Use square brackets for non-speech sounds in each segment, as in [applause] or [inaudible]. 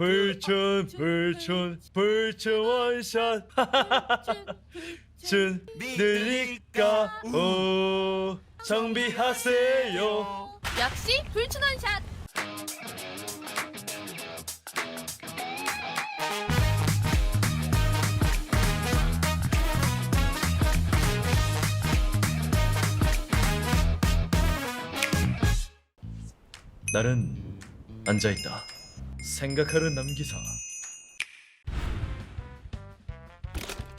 불춘 불춘 불춘 원샷. 준 늘릴까? 오 정비하세요. 역시 불춘한 샷. 나는 앉아있다 생각하는 남기사.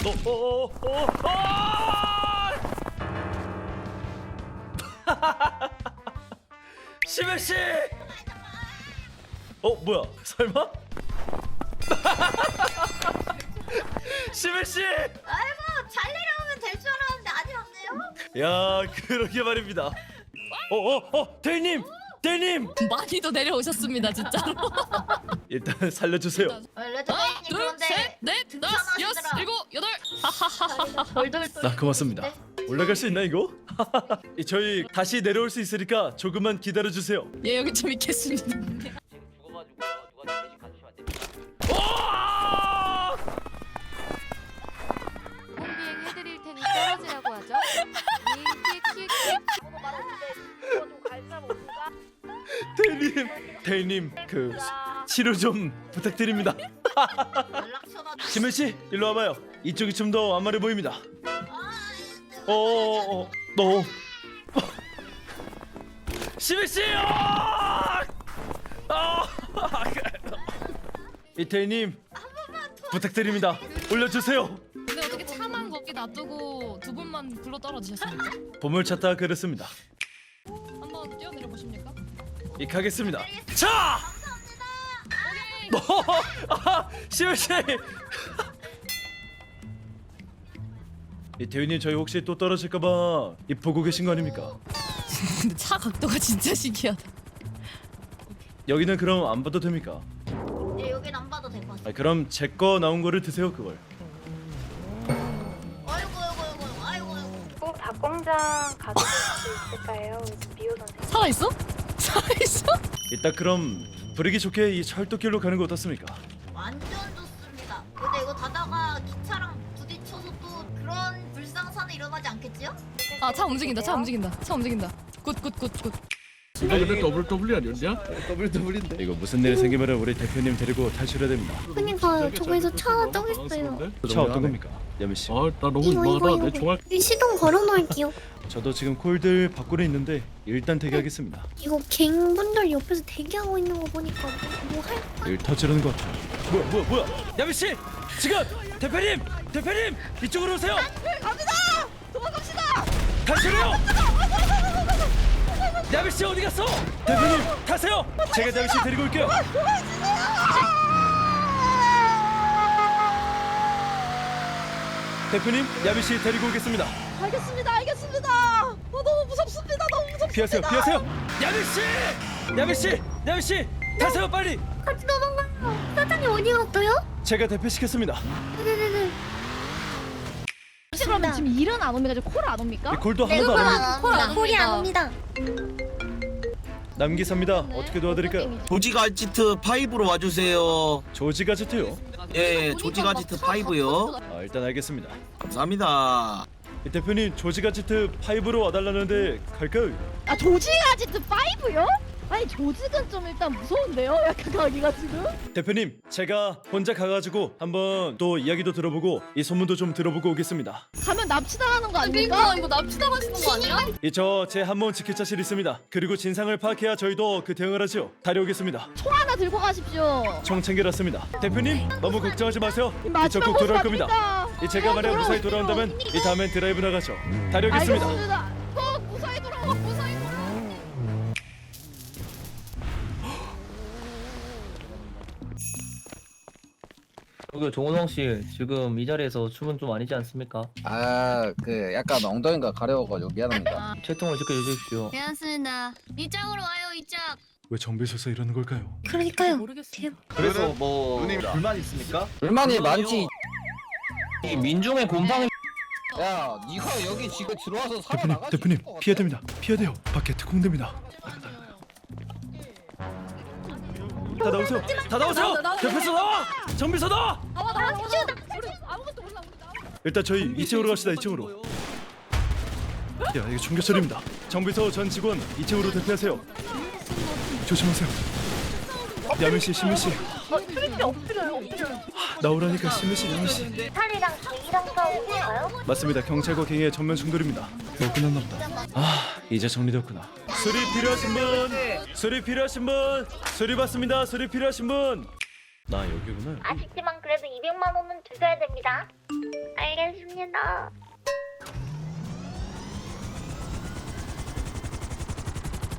어, 어, 어, 어, 아! [laughs] 시베씨! 어 뭐야? 설마? [laughs] 시베씨! 아이고 잘 내려오면 될 줄 알았는데 아니었네요. 야 그러게 말입니다. 어어어 어, 대리님 대리님 많이도 내려오셨습니다 진짜로. 일단 [laughs] 살려주세요 어, 레드 하나, 베이님 둘, 그런데 셋, 넷, 다섯, 여섯, 등산하시더라. 일곱, 여덟. 돌돌 나 고맙습니다 올라갈 수 있나 이거? [laughs] 이, 저희 다시 내려올 수 있으니까 조금만 기다려 주세요 예 여기 좀 있겠습니다. 지금 죽어가지고 누가 대신 가주시면 안 됩니다. 와! 홈비행 해드릴 테니 떨어지라고 하죠. 대리님 대리님 그 치료 좀 부탁드립니다 연락처가 지민 씨 일로 와봐요 이쪽이 좀 더 완만해 보입니다 어 어 어 너 지민 씨 아! 아! 이 대리님 부탁드립니다 올려주세요 근데 어떻게 차만 거기 놔두고 두 분만 불러 떨어지셨습니까? 보물 찾다 그랬습니다 이 가겠습니다 자! 너 아, 시우 씨. 이 대위님 저희 혹시 또 떨어질까봐 이 보고 계신 거 아닙니까? 근데 차 각도가 진짜 신기하다. 여기는 그럼 안 봐도 됩니까? 예, 여긴 안 봐도 될것 같아. 아, 그럼 제 거 나온 거를 드세요 그걸. 아이고 아이고 아이고 아이고 아이고. 꼭 닭공장 가져갈 수 있을까요? 미호 선생님. 살아 있어? 살아 있어? 이따 그럼 부르기 좋게 이 철도길로 가는 거 어떻습니까? 완전 좋습니다. 근데 이거 가다가 기차랑 부딪혀서 또 그런 불상사는 일어나지 않겠지요? 아 차 움직인다. 차 움직인다. 차 움직인다. 굿 굿 굿 굿. 이거 근데 더블 더블이 아니었냐? 이거 무슨 일 생기면 우리 대표님 데리고 탈출해야 됩니다. 그니까요. 저기서 차떠 있어요. 차 어떤 겁니까? 야미 씨. 아나 너무 이거 이거. 내 이거. 총알 이 시동 걸어놓을게요. [laughs] 저도 지금 콜들 밖으로 있는데 일단 대기하겠습니다. 이거 갱분들 옆에서 대기하고 있는 거 보니까 뭐 할? 일 터지려는 것 같아요. 뭐야 뭐야 뭐야? 야미 씨 지금 대표님 대표님 이쪽으로 오세요. 갑니다. 도망갑시다. 탈출해요. 야미 씨 어디 갔어? 대표님 타세요. 제가 야미 씨 데리고 올게요. 대표님 야미 씨 데리고 오겠습니다. 알겠습니다. 알겠습니다. 어, 너무 무섭습니다. 너무 무섭습니다. 피하세요 피하세요. 야미 씨 야미 씨 야미 씨 타세요 빨리. 같이 도망가요. 사장님 어디 갔어요? 제가 대피시켰습니다. 네네네. 그러면 지금 일은 안 옵니까? 콜안 옵니까? 이 콜도 하나도 안 합니다. 콜안 콜이 안 옵니다. 남기사입니다. 어떻게 도와드릴까요? 조지 가지트 5로 와주세요. 조지 가제트요. 예, 조지 가지트 5요. 아 일단 알겠습니다. 감사합니다. 이 대표님 조지 가제트 5로 와달라는데 갈까요? 아 조지 아지트 5요? 아니 조직은 좀 일단 무서운데요? [laughs] 약간 가기가 지금? 대표님 제가 혼자 가가지고 한번 또 이야기도 들어보고 이 소문도 좀 들어보고 오겠습니다. 가면 납치당하는 거 아닙니까? 그러니까 이거 납치당하시는 거 아니야? 이저제 한번 지킬 자신 있습니다. 그리고 진상을 파악해야 저희도 그 대응을 하죠. 다녀오겠습니다. 총 하나 들고 가십시오 청 챙겨놨습니다. 대표님 너무 걱정하지 마세요. 이이 마지막 돌아올 겁니다. 갑니다. 이 제가 만약 무사히 돌아온다면 이 다음엔 드라이브 나가죠. 다녀오겠습니다. 알겠습니다 꼭 무사히 돌아와 무사히 돌아와 여기 종호성 씨 지금 이 자리에서 춤은 좀 아니지 않습니까? 아, 그 약간 엉덩이가 가려워가지고 미안합니다. 채통을 지켜주십시오. 괜찮습니다. 이쪽으로 와요 이쪽. 왜 정비소서 이러는 걸까요? 그러니까요. 모르겠어요. 그래서 뭐 불만 있습니까? 불만이 많지. 이 민중의 곰팡이 야, 네가 여기 지금 들어와서 대표님 살아나가지. 대표님 피해야 됩니다. 피해야 돼요. 밖에 특공대입니다. 다 나오세요. 다 나오세요. 대표서 나와. 정비서 나와. 나와 나와. 나와 우리 아무것도 몰라 우리 나와. 일단 저희 2층으로 갑시다 2층으로. 야 이거 중계철입니다. 정비서 전 직원 2층으로 대피하세요. 조심하세요. 야민 씨 신민 씨 나오라니까 신민씨 야민씨. 탈이랑 개이랑 싸우는 건가요? 맞습니다. 경찰과 갱의 전면 충돌입니다. 뭐 끝났나 보다. 아 이제 정리됐구나. 수리 필요하신 분 수리 필요하신 분 수리 받습니다. 수리 필요하신 분나 여기구나. 여기. 아쉽지만 그래도 200만 원은 주셔야 됩니다. 알겠습니다.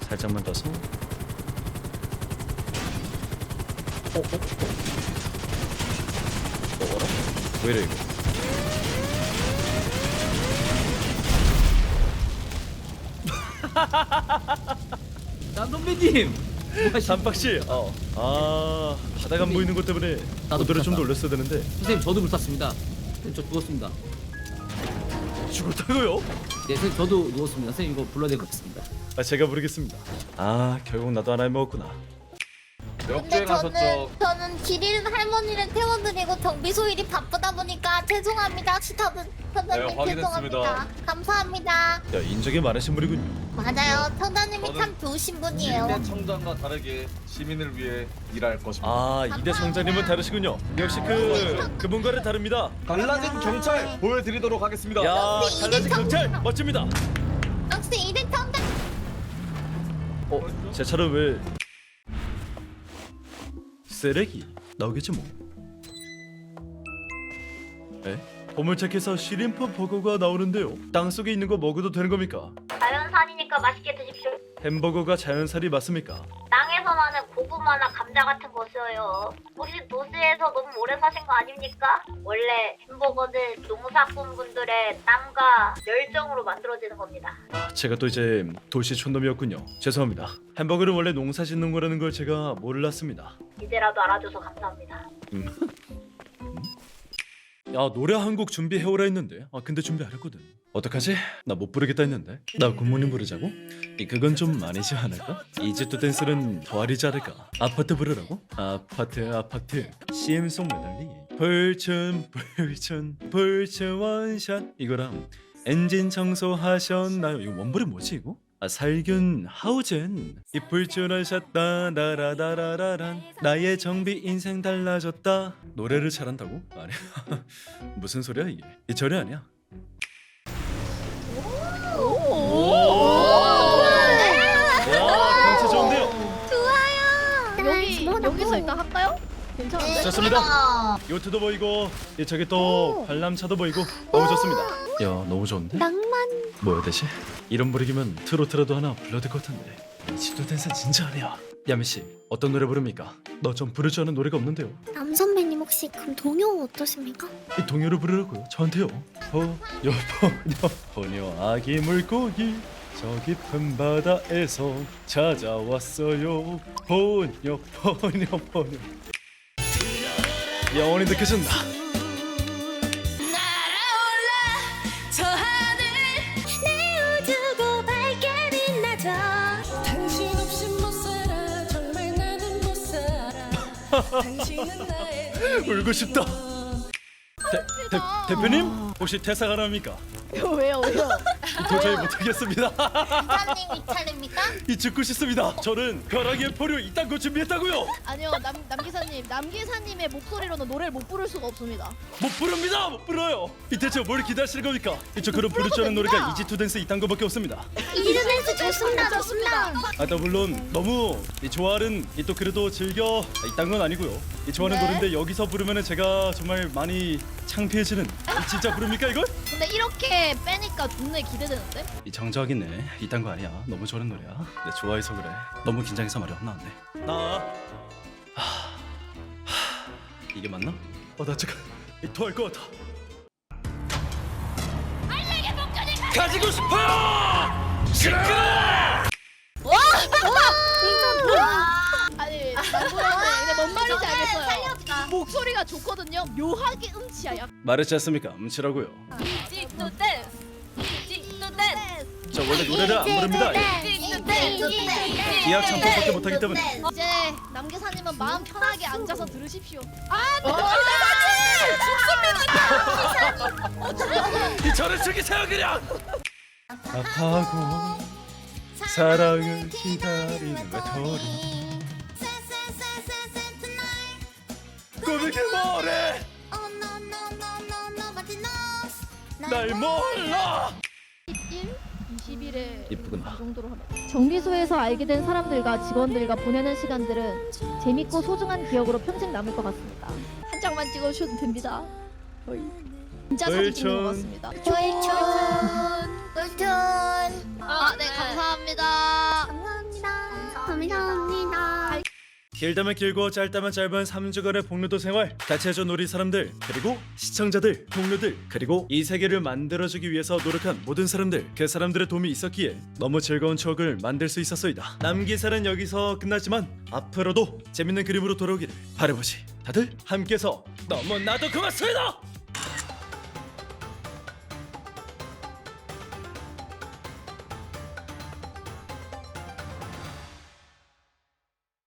살짝만 떠서 어? 어? 어? 먹어라? 왜 이래 이거 남동배님. 삼박씨 [laughs] 어. 아 바닥 안 보이는 것 때문에 나도 고도를 좀더 불탔다. 올렸어야 되는데 선생님 저도 불탔습니다. 선생님 저 죽었습니다. 죽었다고요? 네, 선생님 저도 누웠습니다. 선생님 이거 불러야 될 것 같습니다. 아 제가 부르겠습니다 아 결국 나도 하나 먹었구나 근데 저는 저는 길일 할머니를 태워드리고 정비소 일이 바쁘다 보니까 죄송합니다. 스타분 선생님 죄송합니다. 감사합니다. 야 인적이 많으신 분이군요 맞아요. 청자님이 참 좋으신 분이에요. 청장과 다르게 시민을 위해 일할 것입니다. 아 이대 성장님은 다르시군요 역시 그 그분과는 다릅니다 달라진 경찰 보여드리도록 하겠습니다. 야 달라진 이대 경찰. 멋집니다 역시 이대 청자. 어? 제 차는 왜 쓰레기 나오겠지 뭐 에? 보물찾기에서 시림프 버거가 나오는데요 땅 속에 있는 거 먹어도 되는 겁니까? 자연산이니까 맛있게 드십시오. 햄버거가 자연살이 맞습니까? 땅에서 나는 고구마나 감자 같은 거 써요. 혹시 도시에서 너무 오래 사신 거 아닙니까? 원래 햄버거는 농사꾼 분들의 땀과 열정으로 만들어지는 겁니다. 아, 제가 또 이제 도시 촌놈이었군요 죄송합니다 햄버거는 원래 농사 짓는 거라는 걸 제가 몰랐습니다 이제라도 알아줘서 감사합니다. 야 노래 한 곡 준비해오라 했는데 아 근데 준비 안 했거든 어떡하지? 나 못 부르겠다 했는데 나 굿모닝 부르자고? 이 그건 좀 아니지 않을까? 이집트 댄스는 더 아리지 않을까? 아파트 부르라고? 아파트 아파트 CM송 메달리 불춘 불춘 불춘 원샷 이거랑 엔진 청소하셨나요? 이거 원본이 뭐지 이거? 아 살균 하우젠. 이 불준한 샷 따다라다라란 나의 정비 인생 달라졌다. 노래를 잘한다고? 아니 [laughs] 무슨 소리야 이게? 이 절이 아니야. 야 경치 좋은데요? 여기 여기서 일단 할까요? 괜찮은데? 좋습니다. 요트도 보이고 이 저기 또 관람차도 보이고 너무 좋습니다. 야 너무 좋은데? 낭만. 뭐야 대체? 이런 분위기면 트로트라도 하나 불러야 될 것 같은데. 이 집도 댄스 진짜 아니야 야미씨 어떤 노래 부릅니까? 너좀 부를 줄 아는 노래가 없는데요. 남 선배님 혹시 그럼 동요 어떠십니까? 이 동요를 부르라고요? 저한테요? 포녀 포녀 포녀 아기 물고기 저 깊은 바다에서 찾아왔어요. 포녀 포녀 포녀 영원히 느껴진다 [laughs] 울고 싶다 대, 대, 대표님? 혹시 퇴사 가능합니까? 왜요 왜요? 도저히 못하겠습니다 기사님 이 차례입니까? 이 죽고 싶습니다 저는 벼락의 포류 이딴 거 준비했다고요 아니요 남 남 기사님 남 기사님의 목소리로는 노래를 못 부를 수가 없습니다. 못 부릅니다 못 불러요 이 대체 뭘 기다리시는 겁니까 이저 그런 부를 줄 아는 노래가 이지투 댄스 이딴 거밖에 없습니다 이즈 댄스 좋습니다 좋습니다. 아, 또 물론 너무 이 좋아하는 이 또 그래도 즐겨 아, 이딴 건 아니고요. 이 좋아하는 네. 노래인데 여기서 부르면은 제가 정말 많이 창피해지는. 이 진짜 부릅니까 이걸? 근데 이렇게 빼니까 존나 기대되는데? 이 정적이네. 이딴 거 아니야. 너무 좋아하는 노래야. 내 좋아해서 그래. 너무 긴장해서 말이 안 나왔네. 나. 하... 하... 이게 맞나? 어, 나 잠깐 이 토할 것 같아. 가지고 싶어요. 시끄러. 아니 남보라는 근데 뭔 말인지 알겠어요. 살려주다. 목소리가 좋거든요. 묘하게 음치야 약. 말했지 않습니까? 음치라고요. 댄스 저 원래 노래를 안 부릅니다. 댄스, 기약 참석밖에 못하기 때문에. 이제 남기사님은 마음 편하게 앉아서 들으십시오. 아, 이 저를 죽이세요 그냥! 아파하고 사랑을 기다리는 외톨이 꾸미기 뭐래? 날 몰라! 1, 20일에 이쁘구나. 이 정도로 하면 정비소에서 알게 된 사람들과 직원들과 보내는 시간들은 재밌고 소중한 기억으로 평생 남을 것 같습니다. 한 장만 찍어주셔도 됩니다. 거의 진짜 사진 찍는 것. 같습니다. 꿀촌 꿀촌 아, 네 감사합니다. 감사합니다 감사합니다 길다면 길고 짧다면 짧은 3주간의 복로도 생활 같이 해준 우리 사람들 그리고 시청자들 동료들 그리고 이 세계를 만들어주기 위해서 노력한 모든 사람들 그 사람들의 도움이 있었기에 너무 즐거운 추억을 만들 수 있었소이다. 남기사는 여기서 끝났지만 앞으로도 재밌는 그림으로 돌아오기를 바라보시 다들 함께해서 너무나도 고맙습니다